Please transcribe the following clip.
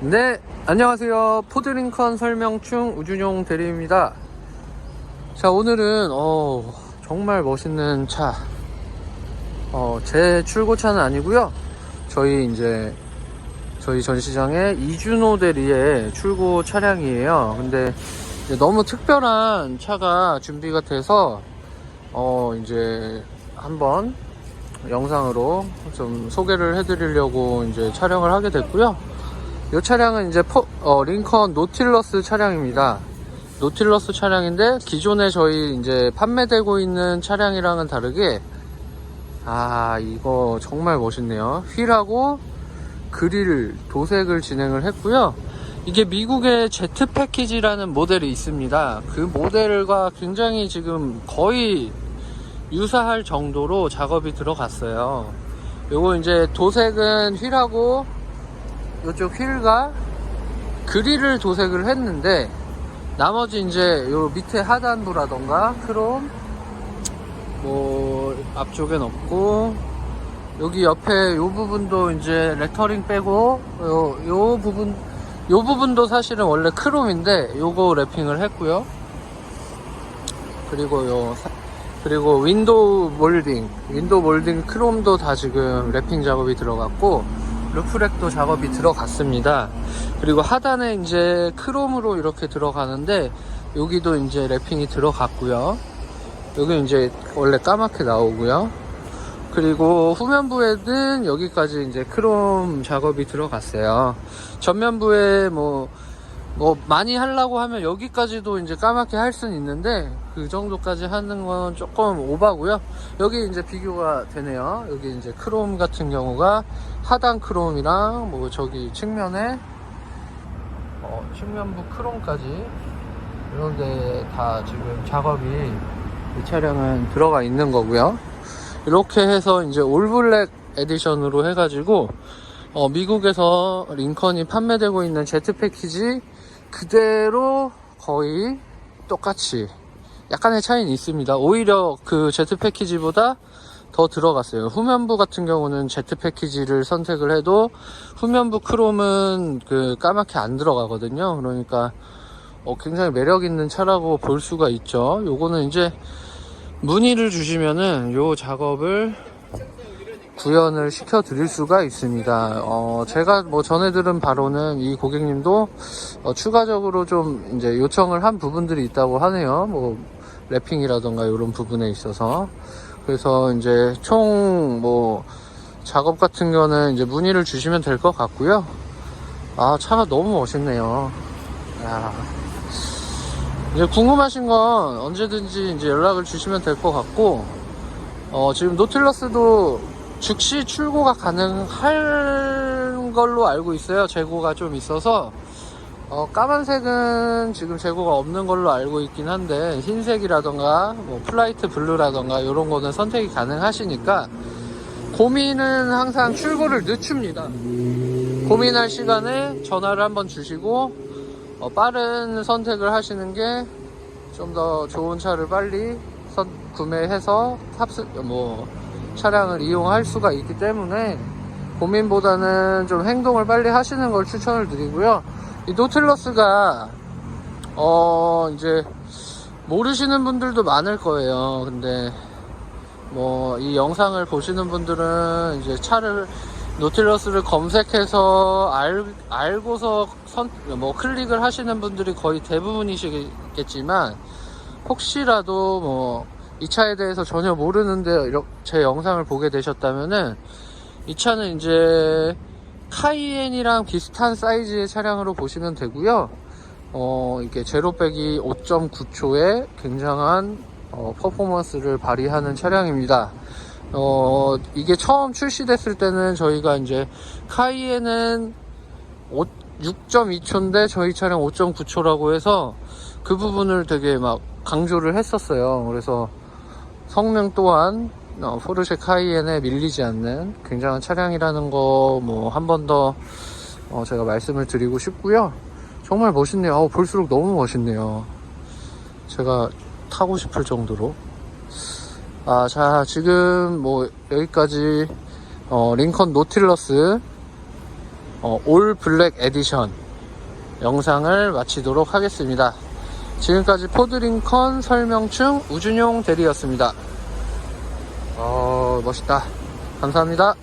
네, 안녕하세요. 포드링컨 설명충 우준용 대리입니다. 자, 오늘은, 어, 정말 멋있는 차. 어, 제 출고차는 아니고요 저희 이제, 저희 전시장의 이준호 대리의 출고 차량이에요. 근데 너무 특별한 차가 준비가 돼서, 어, 이제 한번 영상으로 좀 소개를 해드리려고 이제 촬영을 하게 됐고요. 이 차량은 이제 포- 어, 링컨 노틸러스 차량입니다. 노틸러스 차량인데 기존에 저희 이제 판매되고 있는 차량이랑은 다르게 아 이거 정말 멋있네요. 휠하고 그릴 도색을 진행을 했고요. 이게 미국의 제트 패키지라는 모델이 있습니다. 그 모델과 굉장히 지금 거의 유사할 정도로 작업이 들어갔어요. 요거 이제 도색은 휠하고 이쪽 휠과 그릴을 도색을 했는데 나머지 이제 요 밑에 하단부라던가 크롬 뭐 앞쪽엔 없고 여기 옆에 요 부분도 이제 레터링 빼고 요, 요 부분 요 부분도 사실은 원래 크롬인데 요거 랩핑을 했고요. 그리고 요 사- 그리고 윈도우 몰딩 윈도우 몰딩 크롬도 다 지금 랩핑 작업이 들어갔고 루프렉도 작업이 들어갔습니다. 그리고 하단에 이제 크롬으로 이렇게 들어가는데 여기도 이제 랩핑이 들어갔고요. 여기 이제 원래 까맣게 나오고요. 그리고 후면부에는 여기까지 이제 크롬 작업이 들어갔어요. 전면부에 뭐 뭐 많이 하려고 하면 여기까지도 이제 까맣게 할 수는 있는데 그 정도까지 하는 건 조금 오바고요. 여기 이제 비교가 되네요. 여기 이제 크롬 같은 경우가 하단 크롬이랑 뭐 저기 측면에 어, 측면부 크롬까지 이런 데 다 지금 작업이 이 차량은 들어가 있는 거고요. 이렇게 해서 이제 올블랙 에디션으로 해가지고 어, 미국에서 링컨이 판매되고 있는 제트 패키지 그대로 거의 똑같이 약간의 차이는 있습니다. 오히려 그 제트 패키지보다 더 들어갔어요. 후면부 같은 경우는 제트 패키지를 선택을 해도 후면부 크롬은 그 까맣게 안 들어가거든요. 그러니까 어, 굉장히 매력 있는 차라고 볼 수가 있죠. 요거는 이제 문의를 주시면은 요 작업을 구현을 시켜 드릴 수가 있습니다. 어, 제가 뭐 전해 들은 바로는 이 고객님도 어, 추가적으로 좀 이제 요청을 한 부분들이 있다고 하네요. 뭐 랩핑이라던가 이런 부분에 있어서 그래서 이제 총 뭐 작업 같은 거는 이제 문의를 주시면 될 것 같고요. 아 차가 너무 멋있네요. 야. 이제 궁금하신 건 언제든지 이제 연락을 주시면 될 것 같고 어, 지금 노틸러스도 즉시 출고가 가능할 걸로 알고 있어요. 재고가 좀 있어서 어, 까만색은 지금 재고가 없는 걸로 알고 있긴 한데 흰색이라던가 뭐 플라이트 블루라던가 이런 거는 선택이 가능하시니까 고민은 항상 출고를 늦춥니다. 고민할 시간에 전화를 한번 주시고 어, 빠른 선택을 하시는 게 좀 더 좋은 차를 빨리 선- 구매해서 탑승 뭐 차량을 이용할 수가 있기 때문에 고민보다는 좀 행동을 빨리 하시는 걸 추천을 드리고요. 이 노틸러스가 어 이제 모르시는 분들도 많을 거예요. 근데 뭐 이 영상을 보시는 분들은 이제 차를 노틸러스를 검색해서 알, 알고서 선, 뭐 클릭을 하시는 분들이 거의 대부분이시겠지만 혹시라도 뭐 이 차에 대해서 전혀 모르는데 제 영상을 보게 되셨다면은 이 차는 이제 카이엔이랑 비슷한 사이즈의 차량으로 보시면 되고요. 어, 이게 제로백이 5.9초의 굉장한 어, 퍼포먼스를 발휘하는 차량입니다. 어, 이게 처음 출시됐을 때는 저희가 이제 카이엔은 6.2초인데 저희 차량 5.9초라고 해서 그 부분을 되게 막 강조를 했었어요. 그래서 성능 또한 어, 포르쉐 카이엔에 밀리지 않는 굉장한 차량이라는 거 뭐 한 번더 어, 제가 말씀을 드리고 싶고요. 정말 멋있네요. 아우, 볼수록 너무 멋있네요. 제가 타고 싶을 정도로. 아, 자, 지금 뭐 여기까지 어, 링컨 노틸러스 어, 올 블랙 에디션 영상을 마치도록 하겠습니다. 지금까지 포드링컨 설명충 우준용 대리였습니다. 어, 멋있다. 감사합니다.